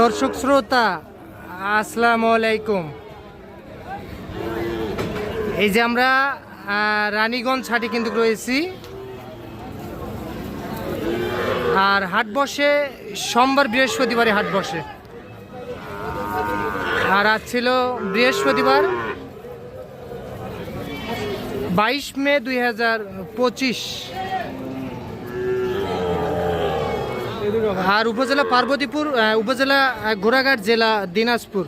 দর্শক শ্রোতা, আসসালামু আলাইকুম। এই যে আমরা রানীগঞ্জ হাটে কিন্তু রয়েছি। আর হাট বসে, সোমবার বৃহস্পতিবারে হাট বসে। আর আজ ছিল বৃহস্পতিবার, বাইশ মে দুই হাজার পঁচিশ। আর উপজেলা পার্বতীপুর উপজেলা ঘোড়াঘাট জেলা দিনাজপুর।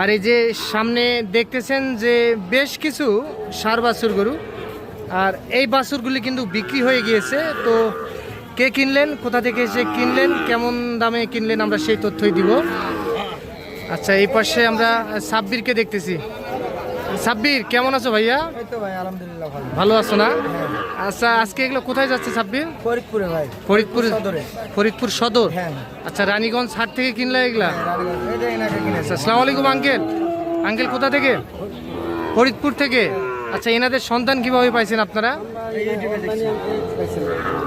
আর এই যে সামনে দেখতেছেন যে বেশ কিছু সার বাছুর গরু। আর এই বাছুরগুলি কিন্তু বিক্রি হয়ে গিয়েছে। তো কে কিনলেন, কোথা থেকে এসে কিনলেন, কেমন দামে কিনলেন, আমরা সেই তথ্যই দিব। আচ্ছা এই পাশে আমরা সাব্বিরকে দেখতেছি। সাব্বির কেমন আছো ভাইয়া? ভালো। আছো না? আচ্ছা আজকে এগুলো কোথায় যাচ্ছে সাব্বির? ফরিদপুরে ভাই ফরিদপুর ফরিদপুর সদর। হ্যাঁ। আচ্ছা রানীগঞ্জ হাট থেকে কিনলে এগুলা? রানীগঞ্জ। এই যে এনাকে কিনেছে। আচ্ছা আসসালামু আলাইকুম আঙ্কেল। আঙ্কেল কোথা থেকে? ফরিদপুর থেকে। আচ্ছা এনাদের সন্তান কীভাবে পাইছেন আপনারা?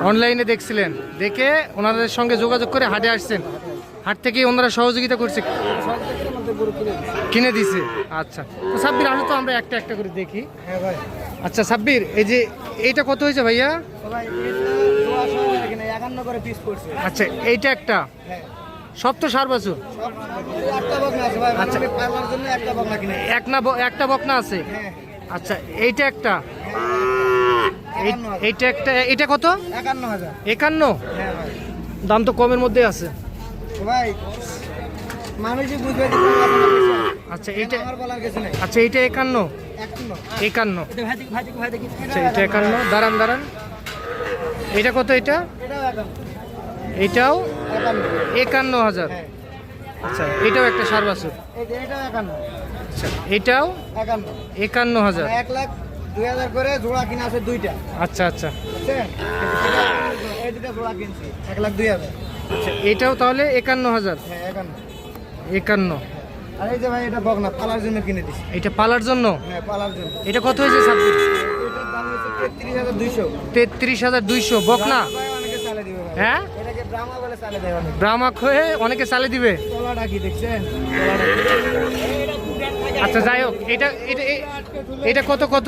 অনলাইনে দেখছিলেন। দেখে ওনাদের সঙ্গে যোগাযোগ করে হাটে আসছেন। হাট থেকে ওনারা সহযোগিতা করছে। গরু কিনে কিনে দিছে? আচ্ছা। তো সাব্বির আসলে তো আমরা একটা একটা করে দেখি। হ্যাঁ ভাই। আচ্ছা সাব্বির এই যে এইটা কত হয়েছে ভাইয়া? আচ্ছা এইটা একটা? হ্যাঁ। সব তো সার বাছুর? একটা বকনা আছে আচ্ছা। জন্য একটা বকনা আছে? হ্যাঁ। আচ্ছা এইটা একটা? এইটা এটা কত? একান্ন দাম তো কমের মধ্যে আছে। ভাই মানুষই বুঝবে। আচ্ছা নেই। আচ্ছা এইটা একান্ন? একান্ন। এটা আচ্ছা এটা একান্ন। দাঁড়ান দাঁড়ান। এটা কত এটা? এটাও একান্ন। হাজার। হ্যাঁ। আচ্ছা এটাও একটা সার বাছুর। আচ্ছা এটাও একান্ন। একান্ন হাজার। মানে এক লাখ দুই হাজার করে জোড়া কিনা আছে দুইটা। আচ্ছা আচ্ছা। এই দুটা জোড়া কিনছি এক লাখ দুই হাজার। আচ্ছা এটাও তাহলে একান্ন হাজার। হ্যাঁ একান্ন। একান্ন। আর এই যে ভাই এটা বকনা পালার জন্য কিনে দিছি। এটা পালার জন্য? হ্যাঁ পালার জন্য। এটা কত হয়েছে হচ্ছে তেত্রিশ হাজার দুইশো। বকনা? হ্যাঁ? এটাকে ব্রাহ্মা বলে চালে দেয় অনেকে। ব্রাহ্মা হয়ে অনেকে চালে দিবে? আচ্ছা যাই হোক এটা এটা এটা কত কত?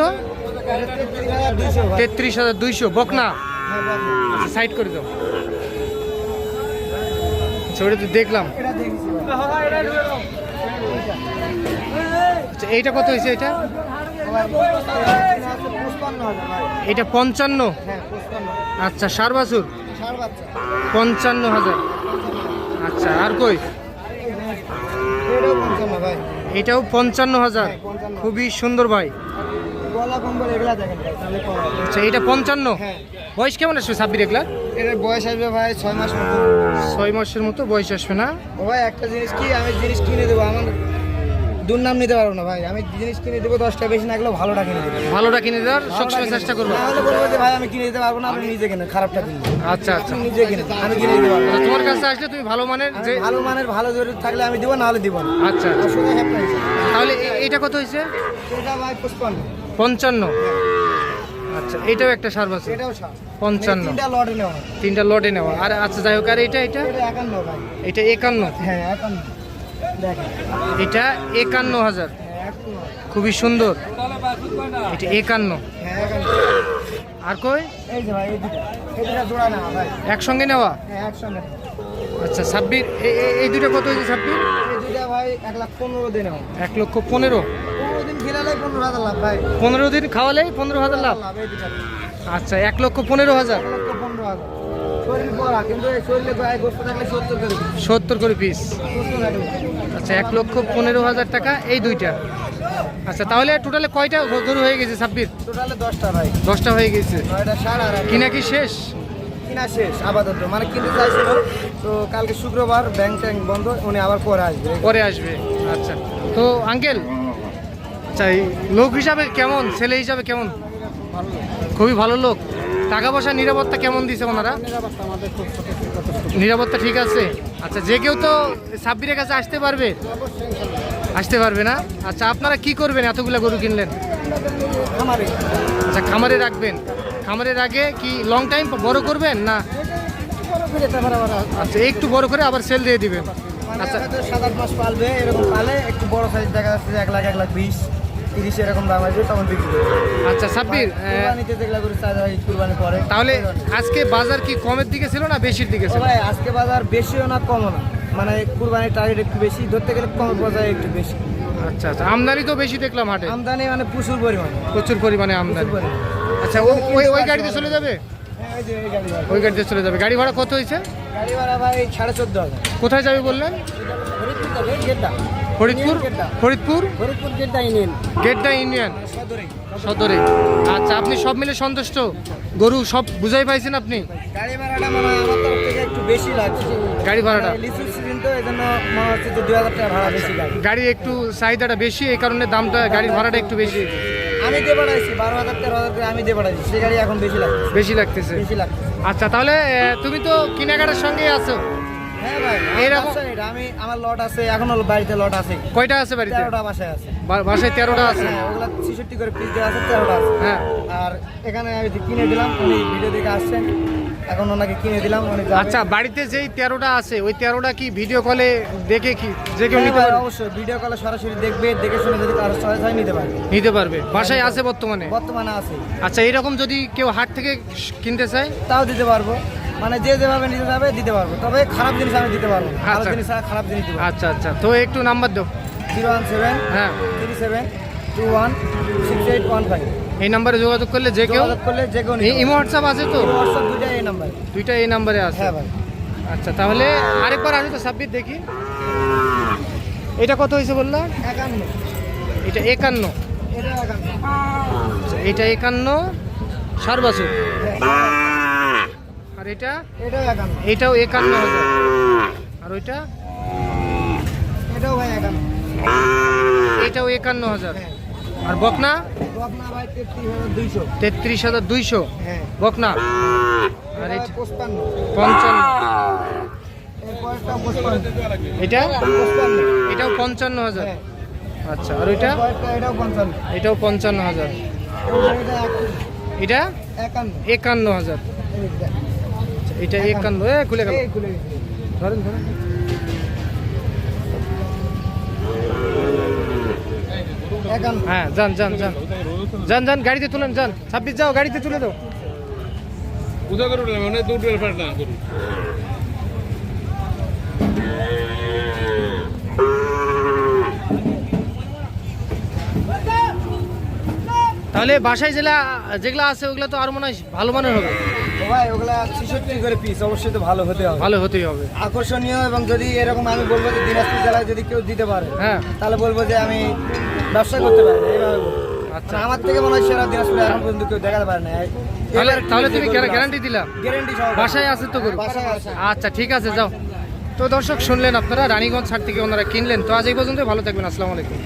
তেত্রিশ হাজার দুইশো বকনা? হ্যাঁ সাইড করে দাও। আচ্ছা তো দেখলাম। আচ্ছা এইটা কত হয়েছে এটা? এটা পঞ্চান্ন? আচ্ছা সার বাছুর পঞ্চান্ন হাজার। আচ্ছা আর কই? এটাও পঞ্চান্ন হাজার। খুবই সুন্দর, ভাই গলা কম্বল এগুলা দেখেন ভাই তাহলে কম হবে। আচ্ছা এটা পঞ্চান্ন? হ্যাঁ। বয়স কেমন আসবে সাব্বির এগুলা? এটার বয়স আসবে ভাই ছয় মাস মতো। ছয় মাসের মতো বয়স আসবে না? ও ভাই একটা জিনিস কি আমি জিনিস কিনে দেবো আমার দুর্নাম নিতে পারব না ভাই। আমি জিনিস কিনে দেবো দশটা বেশি না গেলেও ভালোটা কিনে দেবো। ভালোটা কিনে দেওয়ার সবসময় চেষ্টা করব। তাহলে বলব যে ভাই আমি কিনে দিতে পারব না আপনি নিজে কিনে খারাপটা কিনবো আচ্ছা আচ্ছা। নিজে কিনে আমি কিনে দিতে পারব না। আচ্ছা, তোমার কাছে আসলে তুমি ভালো মানের যে ভালো মানের ভালো জরুরি থাকলে আমি দিব নাহলে দিব না। আচ্ছা আচ্ছা। তাহলে এটা কত হয়েছে? এটা ভাই পুষ্পান্ন পঞ্চান্ন। আচ্ছা এটাও একটা সার বাছুর এটাও পঞ্চান্ন। তিনটা লটে নেওয়া। তিনটা লটে নেওয়া। আর আচ্ছা যাই হোক আর এটা এটা? এটা একান্ন ভাই। এটা একান্ন? হ্যাঁ একান্ন। এটা একান্ন হাজার। হ্যাঁ খুবই সুন্দর। এটা একান্ন। হ্যাঁ আর কই এই যে ভাই এই দুটা। এই দুটা জোড়া না ভাই। একসঙ্গে নেওয়া? হ্যাঁ আচ্ছা এ- এই দুটো কত হয়েছে ছাব্বির এই দুটা ভাই এক লক্ষ পনেরো। খেলালে পনেরো হাজার লাভ ভাই। পনেরো দিন খাওয়ালে পনেরো হাজার লাভ? আচ্ছা এক লক্ষ পনেরো হাজার। সত্তর করে পিস আচ্ছা এক লক্ষ পনেরো হাজার টাকা এই দুইটা। আচ্ছা তাহলে টোটালে কয়টা গরু হয়ে গেছে ছাব্বিশ টোটালে দশটা ভাই। দশটা হয়ে গেছে। কিনা কি শেষ? কিনা শেষ আপাতত। মানে কিনতে চাইছিল। তো কালকে শুক্রবার ব্যাংক ট্যাঙ্ক বন্ধ উনি আবার পরে আসবে। পরে আসবে। আচ্ছা তো আঙ্কেল আচ্ছা এই লোক হিসাবে কেমন? ছেলে হিসাবে কেমন? খুবই ভালো লোক। টাকা পয়সা নিরাপত্তা কেমন দিছে ওনারা? নিরাপত্তা ঠিক আছে? আচ্ছা যে কেউ তো সাব্বিরের কাছে আসতে পারবে। আসতে পারবে না? আচ্ছা আপনারা কি করবেন? এতগুলো গরু কিনলেন? আচ্ছা খামারে রাখবেন। খামারের আগে কি লং টাইম বড় করবেন না? আচ্ছা একটু বড় করে আবার সেল দিয়ে দিবেন। মানে আচ্ছা। সাত আট মাস পালবে এরকম পালে একটু বড় সাইজ দেখা যাচ্ছে এক লাখ এক লাখ বিশ। তিরিশ এরকম দাম আসবে তখন বিক্রি করবে আচ্ছা সাব্বির কুরবানিতে যেগুলো হয় কুরবানি পরে। তাহলে আজকে বাজার কি কমের দিকে ছিল না বেশির দিকে ছিল? ভাই আজকে বাজার বেশিও না কমও না। মানে কুরবানির টার্গেট একটু বেশি ধরতে গেলে কম বাজার একটু বেশি। আচ্ছা আচ্ছা আমদানি তো বেশি দেখলাম হাটে। আমদানি মানে প্রচুর পরিমাণ। প্রচুর পরিমাণে আমদানি। আচ্ছা ওই ওই গাড়িতে চলে যাবে? হ্যাঁ ওই গাড়িতে চলে যাবে। গাড়ি ভাড়া কত হয়েছে? গাড়ি ভাড়া ভাই সাড়ে চোদ্দ হাজার। কোথায় যাবে বললেন? ফরিদপুর? ফরিদপুর? গেটটা ফরিদপুর ফরিদপুর ইউনিয়ন সদরে। আচ্ছা আপনি সব মিলে সন্তুষ্ট? গরু সব বুঝাই পাইছেন আপনি? গাড়ি ভাড়াটা মনে হয় আমার তরফ থেকে একটু বেশি লাগছে। গাড়ি ভাড়াটা? মানে সিজন তো এই মনে হচ্ছে যে দুই হাজার টাকা ভাড়া বেশি গাড়ি গাড়ি একটু চাহিদাটা বেশি এই কারণে দামটা গাড়ির ভাড়াটা একটু বেশি। আমি দিয়ে পাঠাইছি বারো হাজার তেরো হাজার করে আমি দিয়ে পাঠাইছি সে গাড়ি এখন বেশি লাগছে। বেশি লাগতেছে। বেশি লাগছে আচ্ছা তাহলে তুমি তো কেনাকাটার সঙ্গেই আছো। আমি আমার লট আছে এখনও বাড়িতে লট আছে। কয়টা আছে বাড়িতে? বাসায় আছে। বাসায় তেরোটা আছে? হ্যাঁ ওগুলা ছিষট্টি করে পিস দেওয়া আছে হ্যাঁ। আর এখানে আমি যে কিনে দিলাম উনি ভিডিও দেখে আসছেন। এখন ওনাকে কিনে দিলাম উনি আচ্ছা বাড়িতে যেই তেরোটা আছে ওই তেরোটা কি ভিডিও কলে দেখে কি যে কেউ হ্যাঁ নিতে পারবে? অবশ্যই ভিডিও কলে সরাসরি দেখবে দেখে শুনে যদি কারও চয়েস হয় নিতে পারবে। নিতে পারবে। বাসায় আছে বর্তমানে? বর্তমানে আছে। আচ্ছা এরকম যদি কেউ হাট থেকে কিনতে চায়? তাও দিতে পারব। মানে যে যেভাবে নিতে যাবে দিতে পারব। তবে খারাপ জিনিস আমি দিতে পারব খারাপ আচ্ছা। জিনিস খারাপ জিনিস দিতে আচ্ছা আচ্ছা। তো একটু নাম্বার দাও। জিরো ওয়ান সেভেন হ্যাঁ। Three seven two one six eight one five. এই নাম্বারে যোগাযোগ করলে যে কেউ করলে যে কেউ এই ইমো হোয়াটসঅ্যাপ আছে তো? হোয়াটসঅ্যাপ দুইটাই এই নাম্বার। দুইটা এই নাম্বারে আছে। হ্যাঁ ভাই। আচ্ছা তাহলে আরেকবার আসো তো সাব্বির দেখি। এটা কত হয়েছে বললাম একান্ন। এটা একান্ন। এটা একান্ন। আচ্ছা, এটা একান্ন সার বছর। হ্যাঁ, আর এটা? এটাও একান্ন। হাজার। আর ওইটা? এটাও ভাই একান্ন। এটাও একান্ন হাজার। হ্যাঁ। আর বকনা? আপনার ভাই তেত্রিশ হাজার দুইশো। হ্যাঁ। বকনা? আর এটা? পঞ্চান্ন। এটা? পঁচপান্ন। এটাও পঞ্চান্ন হাজার। হ্যাঁ। আচ্ছা আর ওইটা? এটাও পঞ্চান্ন। হাজার। এটা এক- এটা? একান্ন। হাজার। এটা একান্ন এ খুলে গেল। ধরেন ধরেন। হ্যাঁ যান যান যান। যান যান গাড়িতে তুলেন যান। ছাব্বিশ যাও গাড়িতে তুলে দাও। উদা করে উঠলাম মানে দৌড় না গরু তাহলে বাসায় জেলা যেগুলো আছে ওগুলো তো আরও মনে হয় ভালো মানের হবে। ভাই ওগুলা ছিষট্টি করে পিস অবশ্যই তো ভালো হতে হবে। ভালো হতেই হবে। আকর্ষণীয় এবং যদি এরকম আমি বলব যে দিনাজপুর জেলায় যদি কেউ দিতে পারে হ্যাঁ। তাহলে বলব যে আমি ব্যবসা করতে পারি এইভাবে আচ্ছা। আমার থেকে মনে হয় সেরা দিনাজপুরে এখন পর্যন্ত কেউ দেখাতে পারে না। তাহলে তাহলে তুমি গ্যারান্টি দিলা? গ্যারেন্টি সহ বাসায় আছে তো গরু? বাসায় আছে। আচ্ছা ঠিক আছে যাও। তো দর্শক শুনলেন আপনারা রানীগঞ্জ হাট থেকে ওনারা কিনলেন। তো আজ এই পর্যন্ত ভালো থাকবেন আসসালামু আলাইকুম।